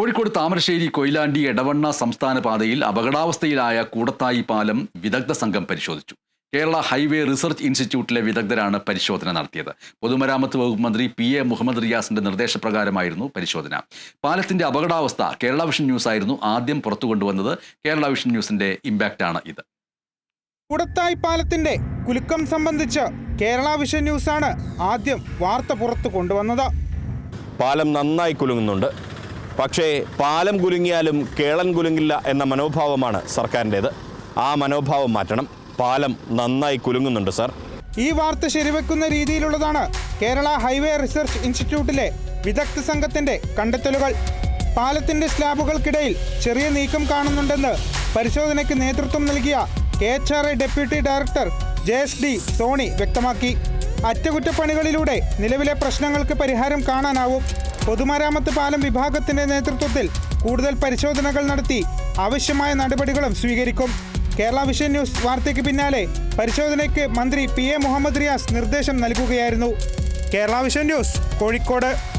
കോഴിക്കോട് താമരശ്ശേരി കൊയിലാണ്ടി എടവണ്ണ സംസ്ഥാന പാതയിൽ അപകടാവസ്ഥയിലായ കൂടത്തായി പാലം വിദഗ്ധ സംഘം പരിശോധിച്ചു. കേരള ഹൈവേ റിസർച്ച് ഇൻസ്റ്റിറ്റ്യൂട്ടിലെ വിദഗ്ധരാണ് പരിശോധന നടത്തിയത്. പൊതുമരാമത്ത് വകുപ്പ് മന്ത്രി പി എ മുഹമ്മദ് റിയാസിന്റെ നിർദ്ദേശപ്രകാരമായിരുന്നു പരിശോധന. പാലത്തിന്റെ അപകടാവസ്ഥ കേരള വിഷൻ ന്യൂസ് ആയിരുന്നു ആദ്യം പുറത്തു കൊണ്ടുവന്നത്. കേരള വിഷൻ ന്യൂസിന്റെ ഇമ്പാക്റ്റാണ് ഇത്. കൂടത്തായി പാലത്തിന്റെ കുലുക്കം സംബന്ധിച്ച് കേരള വിഷൻ ന്യൂസാണ് ആദ്യം വാർത്ത പുറത്തു കൊണ്ടുവന്നത്. പാലം നന്നായി കുലുങ്ങുന്നുണ്ട്. പക്ഷേ പാലം കുലുങ്ങിയാലും കേളൻ കുലുങ്ങില്ല എന്ന മനോഭാവമാണ് സർക്കാരിന്റേത്. ആ മനോഭാവം മാറ്റണം. പാലം നന്നായി കുലുങ്ങുന്നുണ്ട് സാർ. ഈ വാർത്ത ശരിവെക്കുന്ന രീതിയിലുള്ളതാണ് കേരള ഹൈവേ റിസർച്ച് ഇൻസ്റ്റിറ്റ്യൂട്ടിലെ വിദഗ്ധ സംഘത്തിന്റെ കണ്ടെത്തലുകൾ. പാലത്തിന്റെ സ്ലാബുകൾക്കിടയിൽ ചെറിയ നീക്കം കാണുന്നുണ്ടെന്ന് പരിശോധനയ്ക്ക് നേതൃത്വം നൽകിയ K H R I deputy director J S D Soni വ്യക്തമാക്കി. അറ്റകുറ്റപ്പണികളിലൂടെ നിലവിലെ പ്രശ്നങ്ങൾക്ക് പരിഹാരം കാണാനാവും. പൊതുമരാമത്ത് പാലം വിഭാഗത്തിന്റെ നേതൃത്വത്തിൽ കൂടുതൽ പരിശോധനകൾ നടത്തി ആവശ്യമായ നടപടികളും സ്വീകരിക്കും. കേരള വിഷൻ ന്യൂസ് വാർത്തയ്ക്ക് പിന്നാലെ പരിശോധനയ്ക്ക് മന്ത്രി പി എ മുഹമ്മദ് റിയാസ് നിർദ്ദേശം നൽകുകയായിരുന്നു. Kerala vision news Kozhikode.